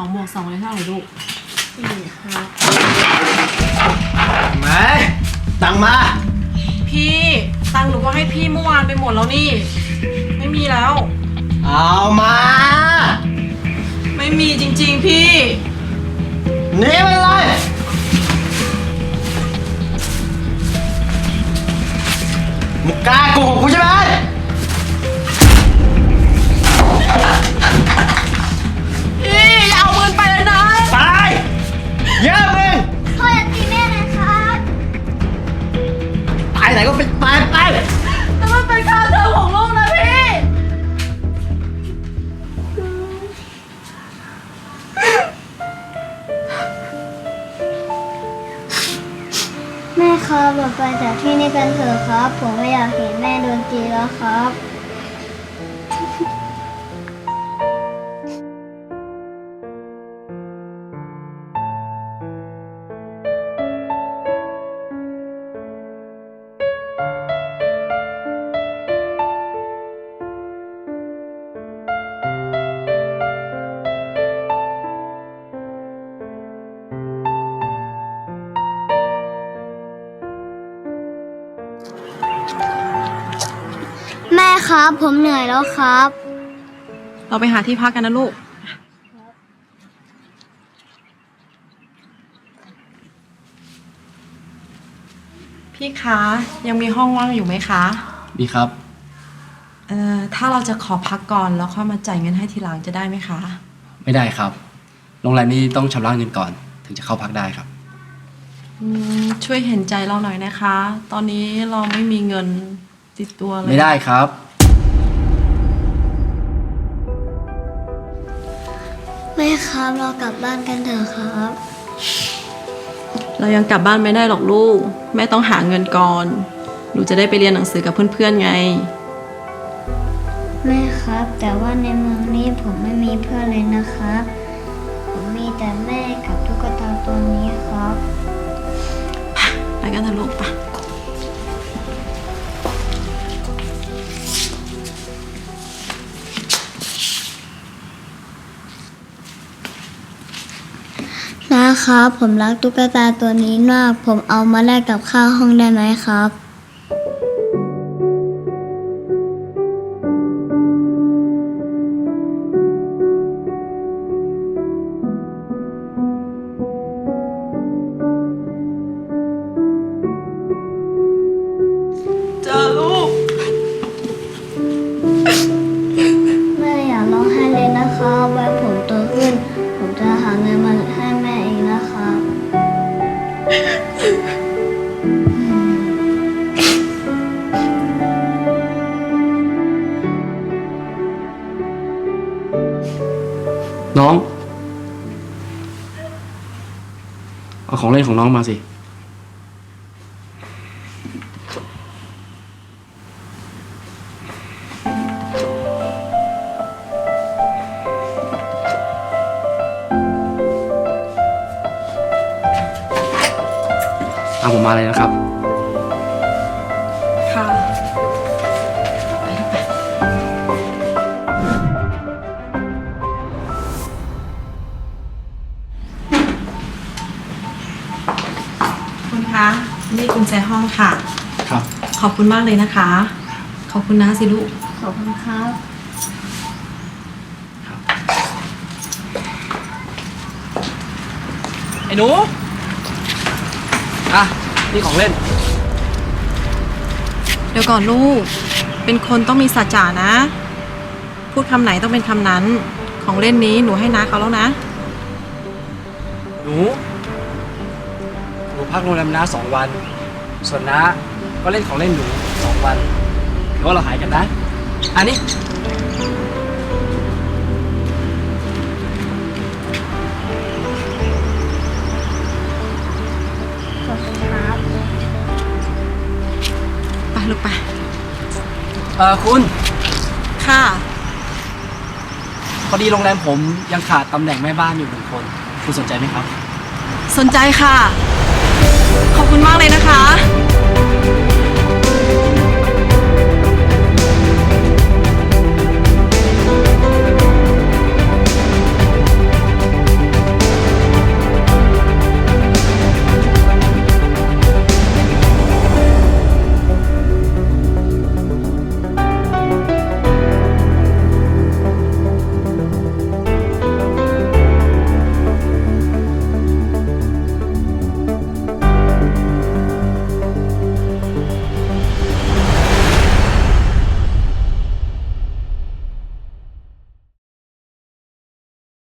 องบวกสองได้เท่าไหร่ลูกสี่ครับไหมตังมา พี่ตังค์หนูก็ให้พี่เมื่อวานไปหมดแล้วนี่ ไม่มีแล้ว เอามา ไม่มีจริง ๆ พี่หนี่มันเลยมึงกล้าโกหกกูใช่ไหม ม่ครับเราไปจากที่นี่กันเถอะครับ ผมไม่อยากเห็นแม่โดนตีแล้วครับ ครับ ผมเหนื่อยแล้วครับ เราไปหาที่พักกันนะลูก พี่คะ ยังมีห้องว่างอยู่ไหมคะ ดีครับ เอ่อ ถ้าเราจะขอพักก่อนแล้วค่อยมาจ่ายเงินให้ทีหลังจะได้ไหมคะ ไม่ได้ครับ โรงแรมนี้ต้องชำระเงินก่อน ถึงจะเข้าพักได้ครับ อืม ช่วยเห็นใจเราหน่อยนะคะ ตอนนี้เราไม่มีเงินติดตัวเลย ไม่ได้ครับ แม่ครับเรากลับบ้านกันเถอะครับ เรายังกลับบ้านไม่ได้หรอกลูก แม่ต้องหาเงินก่อนหนูจะได้ไปเรียนหนังสือกับเพื่อนๆไง แม่ครับ แต่ว่าในเมืองนี้ผมไม่มีเพื่อนเลยนะครับ ผมมีแต่แม่กับตุ๊กตาตัวนี้ครับ ไปกันเถอะลูกไป ครับ ผมรักตุ๊กตาตัวนี้มาก ผมเอามาแลกกับข้าวห้องได้ไหมครับ เอาของเล่นของน้องมาสิ เอาผมมาเลยนะครับ นี่กุญแจห้องค่ะ ครับ ขอบคุณมากเลยนะคะ ขอบคุณนะสิลูก ขอบคุณครับ ไอ้หนู อะ นี่ของเล่น เดี๋ยวก่อนลูก เป็นคนต้องมีสัจจานะ พูดคำไหนต้องเป็นคำนั้น ของเล่นนี้หนูให้น้าเขาแล้วนะ หนูห นูพักโรงแรมน้าสองวัน ส่วนน้าก็เล่นของเล่นหนูสองวันแล้วเราหายกันนะ อันนี้ขอบคุณครับไปลูกไป เออคุณ ค่ะ พอดีโรงแรมผมยังขาดตำแหน่งแม่บ้านอยู่หนึ่งคน คุณสนใจไหมครับ สนใจค่ะ ขอบคุณมากเลยนะคะ